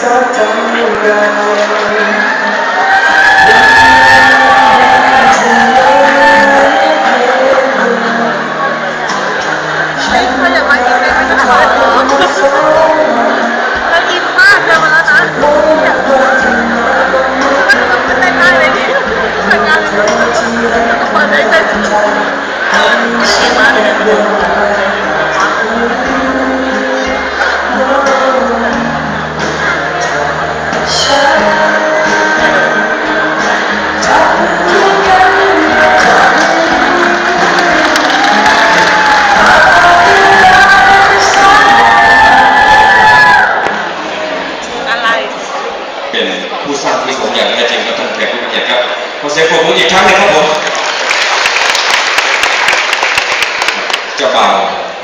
สักเท่าไรไม่เคยอยากม ผู้สร้างที่สมอย่างแท้จริงครับท่านแขกผู้มีเกียรติครับขอเสียงปรบมืออีกครั้งหนึงครับผมเจ้าบ่าว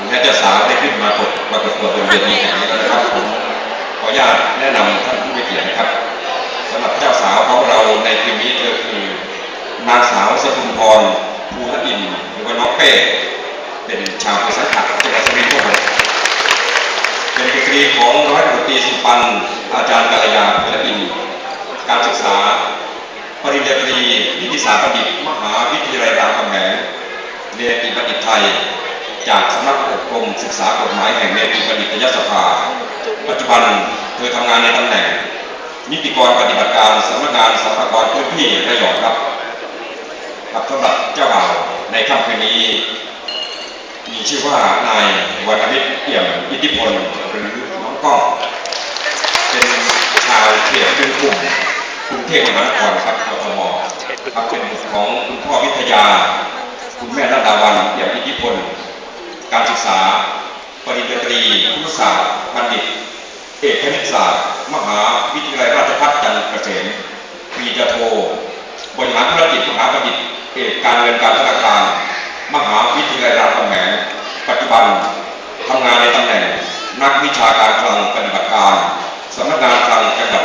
และเจ้าสาวได้ขึ้นมาประกวดมาประกวดบนเวทีแห่งนี้แล้วนะครับผมขออนุญาตแนะนำท่านผู้มีเกียรตินะครับสำหรับเจ้าสาวของเราในคืนนี้เธอคือนางสาวสกุลพรภูนอินหรือว่าน้องเป้เป็นชาวพิสังขัดจังหวัดสุรินทร์ครับผมเป็นดีกรีของร้อยตำรวจตีสุปันอาจารย์กัลยาภูลอินทร์ การศึกษา ปริญญาตรีนิติศาสตร์บัณฑิตมหาวิทยาลัยรามคำแหงเนติบัณฑิตไทย จากสำนักอบรมศึกษากฎหมายแห่งเนติบัณฑิตยสภา ปัจจุบันเธอทำงานในตำแหน่ง นิติกรปฏิบัติการสำนักงานสรรพากรพื้นที่ระยองครับครับสำหรับเจ้าบ่าวในค่ำคืนนี้ มีชื่อว่านายวรรณวิทย์เอี่ยมอิทธิพลหรือน้องก้องเป็นชาวเขตบึงกลุ่ม กรุงเทพมหานครครับกทมครับเป็นบุตรของคุณพ่อวิทยา คุณแม่รัตดาวันเอี่ยมอิทธิพล การศึกษา ปริญญาตรีครุศาสตร์บัณฑิต เอกคณิตศาสตร์ มหาวิทยาลัยราชภัฏจันทร์เกษมปริญญาโท บริหารธุรกิจมหาบัณฑิต เอกการเงินการธนาคาร มหาวิทยาลัยรามคำแหงปัจจุบันทำงานในตำแหน่งนักวิชาการคลังปฏิบัติการสำนักงานคลังจังหวัด